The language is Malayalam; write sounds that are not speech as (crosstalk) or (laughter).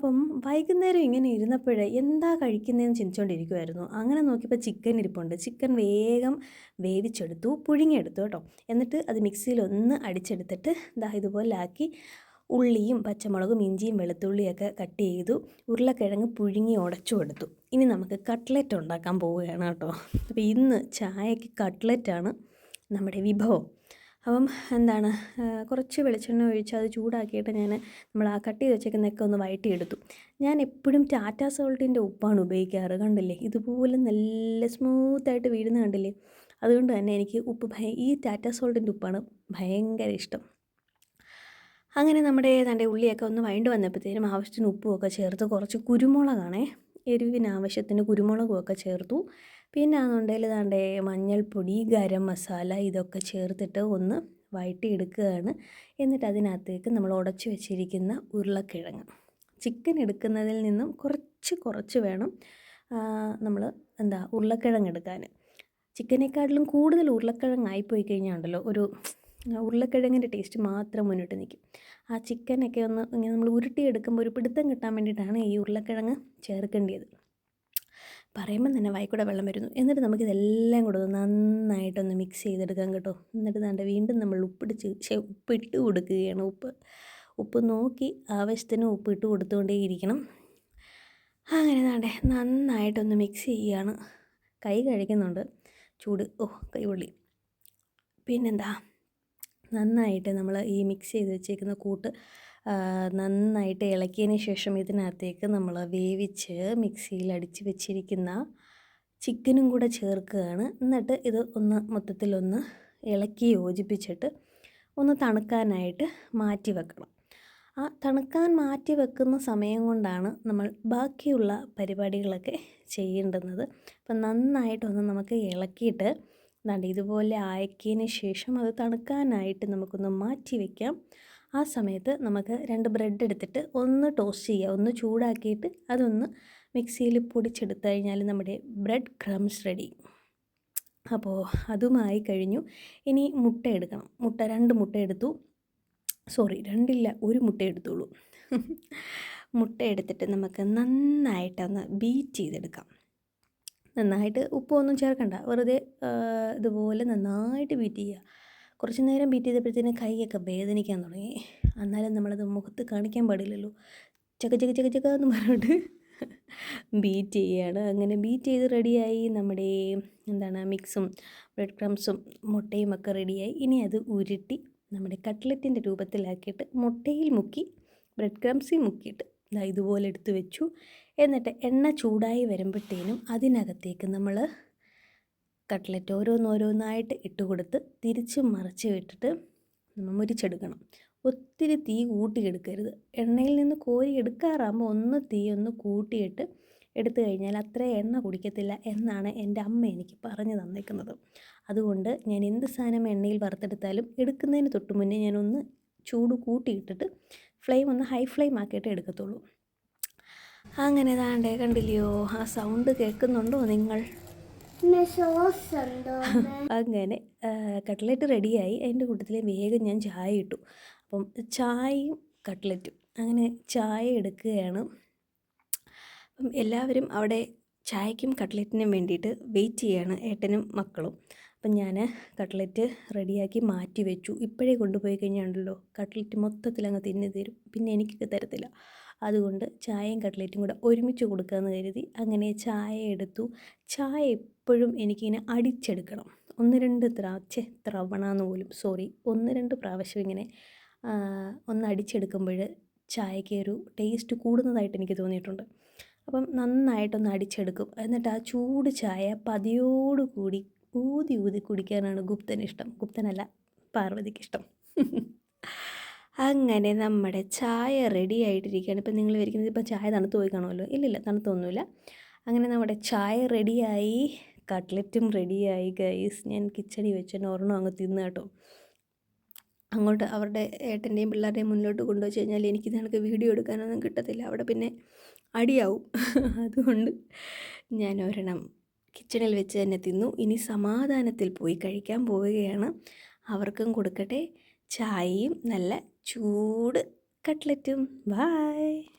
അപ്പം വൈകുന്നേരം ഇങ്ങനെ ഇരുന്നപ്പോഴേ എന്താ കഴിക്കുന്നതെന്ന് ചിന്തിച്ചുകൊണ്ടിരിക്കുമായിരുന്നു അങ്ങനെ നോക്കിയപ്പോൾ ചിക്കൻ ഇരിപ്പുണ്ട്. ചിക്കൻ വേഗം വേവിച്ചെടുത്തു പുഴുങ്ങിയെടുത്തു കേട്ടോ. എന്നിട്ട് അത് മിക്സിയിൽ ഒന്ന് അടിച്ചെടുത്തിട്ട് ദാ ഇതുപോലെ ആക്കി ഉള്ളിയും പച്ചമുളകും ഇഞ്ചിയും വെളുത്തുള്ളിയൊക്കെ കട്ട് ചെയ്തു. ഉരുളക്കിഴങ്ങ് പുഴുങ്ങി ഉടച്ചു കൊടുത്തു. ഇനി നമുക്ക് കട്ട്ലറ്റ് ഉണ്ടാക്കാൻ പോവുകയാണ് കേട്ടോ. അപ്പോൾ ഇന്ന് ചായക്ക് കട്ട്ലറ്റാണ് നമ്മുടെ വിഭവം. അപ്പം എന്താണ് കുറച്ച് വെളിച്ചെണ്ണ ഒഴിച്ച് അത് ചൂടാക്കിയിട്ട് ഞാൻ നമ്മൾ ആ കട്ട് ചെയ്ത് വെച്ചേക്കുന്നതൊക്കെ ഒന്ന് വഴറ്റിയെടുത്തു. ഞാൻ എപ്പോഴും ടാറ്റ സോൾട്ടിന്റെ ഉപ്പാണ് ഉപയോഗിക്കാറ് കണ്ടില്ലേ? ഇതുപോലെ നല്ല സ്മൂത്തായിട്ട് വീഴുന്ന കണ്ടില്ലേ? അതുകൊണ്ട് തന്നെ എനിക്ക് ഉപ്പ് ഭയ ഈ ടാറ്റ സോൾട്ടിന്റെ ഉപ്പാണ് ഭയങ്കര ഇഷ്ടം. അങ്ങനെ നമ്മുടെ തന്റെ ഉള്ളിയൊക്കെ ഒന്ന് വഴണ്ട് വന്നപ്പോഴത്തേനും ആവശ്യത്തിന് ഉപ്പുമൊക്കെ ചേർത്ത് കുറച്ച് കുരുമുളകാണേ എരിവിന് ആവശ്യത്തിന് കുരുമുളകുമൊക്കെ ചേർത്തു. പിന്നെ ആണെന്നുണ്ടെങ്കിൽ താണ്ടേ മഞ്ഞൾപ്പൊടി ഗരം മസാല ഇതൊക്കെ ചേർത്തിട്ട് ഒന്ന് വഴറ്റിയെടുക്കുകയാണ്. എന്നിട്ട് അതിനകത്തേക്ക് നമ്മൾ ഉടച്ചു വെച്ചിരിക്കുന്ന ഉരുളക്കിഴങ്ങ്. ചിക്കൻ എടുക്കുന്നതിൽ നിന്നും കുറച്ച് കുറച്ച് വേണം നമ്മൾ എന്താ ഉരുളക്കിഴങ്ങ് എടുക്കാൻ. ചിക്കനേക്കാട്ടിലും കൂടുതൽ ഉരുളക്കിഴങ്ങായിപ്പോയി കഴിഞ്ഞാൽ ഉണ്ടല്ലോ ഒരു ഉരുളക്കിഴങ്ങിന്റെ ടേസ്റ്റ് മാത്രം മുന്നിട്ട് നിൽക്കും. ആ ചിക്കനൊക്കെ ഒന്ന് ഇങ്ങനെ നമ്മൾ ഉരുട്ടിയെടുക്കുമ്പോൾ ഒരു പിടുത്തം കിട്ടാൻ വേണ്ടിയിട്ടാണ് ഈ ഉരുളക്കിഴങ്ങ് ചേർക്കേണ്ടത് പറയുമ്പം തന്നെ വായിക്കൂടെ വെള്ളം വരുന്നു. എന്നിട്ട് നമുക്കിതെല്ലാം കൂടെ നന്നായിട്ടൊന്ന് മിക്സ് ചെയ്തെടുക്കാം കേട്ടോ. എന്നിട്ട് നല്ല വീണ്ടും നമ്മൾ ഉപ്പിടിച്ച് പക്ഷേ ഉപ്പിട്ട് കൊടുക്കുകയാണ്. ഉപ്പ് ഉപ്പ് നോക്കി ആവശ്യത്തിന് ഉപ്പിട്ട് കൊടുത്തുകൊണ്ടേ ഇരിക്കണം. അങ്ങനെ താണ്ടേ നന്നായിട്ടൊന്ന് മിക്സ് ചെയ്യുകയാണ് കൈ കഴിക്കുന്നുണ്ട് ചൂട് ഓ കൈ പൊള്ളി. പിന്നെന്താ? നന്നായിട്ട് നമ്മൾ ഈ മിക്സ് ചെയ്ത് വെച്ചേക്കുന്ന കൂട്ട് നന്നായിട്ട് ഇളക്കിയതിന് ശേഷം ഇതിനകത്തേക്ക് നമ്മൾ വേവിച്ച് മിക്സിയിൽ അടിച്ച് വെച്ചിരിക്കുന്ന ചിക്കനും കൂടെ ചേർക്കുകയാണ്. എന്നിട്ട് ഇത് ഒന്ന് മൊത്തത്തിലൊന്ന് ഇളക്കി യോജിപ്പിച്ചിട്ട് ഒന്ന് തണുക്കാനായിട്ട് മാറ്റി വെക്കണം. ആ തണുക്കാൻ മാറ്റി വെക്കുന്ന സമയം കൊണ്ടാണ് നമ്മൾ ബാക്കിയുള്ള പരിപാടികളൊക്കെ ചെയ്യേണ്ടുന്നത്. അപ്പം നന്നായിട്ടൊന്ന് നമുക്ക് ഇളക്കിയിട്ട് ദാണ്ട് ഇതുപോലെ അയക്കിയതിന് ശേഷം അത് തണുക്കാനായിട്ട് നമുക്കൊന്ന് മാറ്റി വയ്ക്കാം ആ സമയത്ത് നമുക്ക് രണ്ട് ബ്രെഡ് എടുത്തിട്ട് ഒന്ന് ടോസ്റ്റ് ചെയ്യുക ഒന്ന് ചൂടാക്കിയിട്ട് അതൊന്ന് മിക്സിയിൽ പൊടിച്ചെടുത്തു കഴിഞ്ഞാൽ നമ്മുടെ ബ്രെഡ് ക്രംസ് റെഡി. അപ്പോൾ അതുമായി കഴിഞ്ഞു. ഇനി മുട്ട എടുക്കണം. മുട്ട രണ്ട് മുട്ട എടുത്തു. സോറി രണ്ടില്ല ഒരു മുട്ട എടുത്തോളൂ മുട്ട എടുത്തിട്ട് നമുക്ക് നന്നായിട്ടൊന്ന് ബീറ്റ് ചെയ്തെടുക്കാം. നന്നായിട്ട് ഉപ്പൊന്നും ചേർക്കണ്ട. വെറുതെ ഇതുപോലെ നന്നായിട്ട് ബീറ്റ് ചെയ്യുക. കുറച്ച് നേരം ബീറ്റ് ചെയ്തപ്പോഴത്തേനും കൈയൊക്കെ വേദനിക്കാൻ തുടങ്ങി. എന്നാലും നമ്മളത് മുഖത്ത് കാണിക്കാൻ പാടില്ലല്ലോ. ചക്ക ചക്ക ചക്ക ചക്ക എന്ന് പറഞ്ഞിട്ട് ബീറ്റ് ചെയ്യുകയാണ്. അങ്ങനെ ബീറ്റ് ചെയ്ത് റെഡിയായി നമ്മുടെ എന്താണ് മിക്സും ബ്രെഡ് ക്രംസും മുട്ടയും ഒക്കെ റെഡിയായി ഇനി അത് ഉരുട്ടി നമ്മുടെ കട്ട്ലറ്റിന്റെ രൂപത്തിലാക്കിയിട്ട് മുട്ടയിൽ മുക്കി ബ്രെഡ് ക്രംസിൽ മുക്കിയിട്ട് ഇതുപോലെ എടുത്തു വെച്ചു. എന്നിട്ട് എണ്ണ ചൂടായി വരുമ്പോഴത്തേനും അതിനകത്തേക്ക് നമ്മൾ കട്ട്ലറ്റ് ഓരോന്നോരോന്നായിട്ട് ഇട്ട് കൊടുത്ത് തിരിച്ച് മറിച്ച് വിട്ടിട്ട് നമ്മൾ മുരിച്ചെടുക്കണം. ഒത്തിരി തീ കൂട്ടിയെടുക്കരുത് എണ്ണയിൽ നിന്ന് കോരി എടുക്കാറാകുമ്പോൾ ഒന്ന് തീ ഒന്ന് കൂട്ടിയിട്ട് എടുത്തു കഴിഞ്ഞാൽ അത്ര എണ്ണ കുടിക്കത്തില്ല എന്നാണ് എന്റെ അമ്മ എനിക്ക് പറഞ്ഞു തന്നേക്കുന്നത്. അതുകൊണ്ട് ഞാൻ എന്ത് സാധനം എണ്ണയിൽ വറുത്തെടുത്താലും എടുക്കുന്നതിന് തൊട്ട് മുന്നേ ഞാനൊന്ന് ചൂട് കൂട്ടിയിട്ടിട്ട് ഫ്ലെയിം ഒന്ന് ഹൈ ഫ്ലെയിം ആക്കിയിട്ട് എടുക്കത്തുള്ളൂ. അങ്ങനെ താണ്ടേ കണ്ടില്ലയോ? ആ സൗണ്ട് കേൾക്കുന്നുണ്ടോ നിങ്ങൾ? (laughs) അങ്ങനെ കട്ട്ലറ്റ് റെഡിയായി അതിന്റെ കൂട്ടത്തിൽ വേഗം ഞാൻ ചായ ഇട്ടു. അപ്പം ചായയും കട്ട്ലറ്റും അങ്ങനെ ചായ എടുക്കുകയാണ്. അപ്പം എല്ലാവരും അവിടെ ചായക്കും കട്ട്ലറ്റിനും വേണ്ടിയിട്ട് വെയിറ്റ് ചെയ്യാണ് ഏട്ടനും മക്കളും. അപ്പം ഞാൻ കട്ട്ലറ്റ് റെഡിയാക്കി മാറ്റി വെച്ചു. ഇപ്പോഴേ കൊണ്ടുപോയി കഴിഞ്ഞാണ്ടല്ലോ കട്ട്ലറ്റ് മൊത്തത്തിൽ അങ്ങ് തിന്നു തരും. പിന്നെ എനിക്കൊക്കെ തരത്തില്ല. അതുകൊണ്ട് ചായയും കട്ട്ലേറ്റും കൂടെ ഒരുമിച്ച് കൊടുക്കാമെന്ന് കരുതി അങ്ങനെ ചായ എടുത്തു. ചായ എപ്പോഴും എനിക്കിങ്ങനെ അടിച്ചെടുക്കണം. ഒന്ന് രണ്ട് ത്രാച്ചെ ത്രവണ എന്ന് പോലും സോറി ഒന്ന് രണ്ട് പ്രാവശ്യം ഇങ്ങനെ ഒന്ന് അടിച്ചെടുക്കുമ്പോൾ ചായയ്ക്ക് ഒരു ടേസ്റ്റ് കൂടുന്നതായിട്ട് എനിക്ക് തോന്നിയിട്ടുണ്ട്. അപ്പം നന്നായിട്ടൊന്ന് അടിച്ചെടുക്കും. എന്നിട്ട് ആ ചൂട് ചായ പതിയോടുകൂടി ഊതി ഊതി കുടിക്കാനാണ് ഗുപ്തനിഷ്ടം ഗുപ്തനല്ല പാർവതിക്ക് ഇഷ്ടം. (laughs) അങ്ങനെ നമ്മുടെ ചായ റെഡി ആയിട്ടിരിക്കുകയാണ്. ഇപ്പം നിങ്ങൾ വിചാരിക്കുന്നത് ഇപ്പം ചായ തണുത്ത് പോയി കാണുമല്ലോ? ഇല്ലില്ല തണുത്തൊന്നുമില്ല. അങ്ങനെ നമ്മുടെ ചായ റെഡിയായി കട്ട്ലറ്റും റെഡിയായി ഗൈസ് ഞാൻ കിച്ചടി വെച്ച് ഒരെണ്ണം അങ്ങ് തിന്നു കേട്ടോ. അങ്ങോട്ട് അവരുടെ ഏട്ടന്റെയും പിള്ളേരുടെയും മുന്നോട്ട് കൊണ്ടുവച്ച് കഴിഞ്ഞാൽ എനിക്ക് നിനക്ക് വീഡിയോ എടുക്കാനൊന്നും കിട്ടത്തില്ല. അവിടെ പിന്നെ അടിയാവും. അതുകൊണ്ട് ഞാൻ ഒരെണ്ണം കിച്ചണിൽ വെച്ച് തന്നെ തിന്നു. ഇനി സമാധാനത്തിൽ പോയി കഴിക്കാൻ പോവുകയാണ്. അവർക്കും കൊടുക്കട്ടെ. ചായയും നല്ല ചൂട് കട്ട്ലറ്റും. ബായ്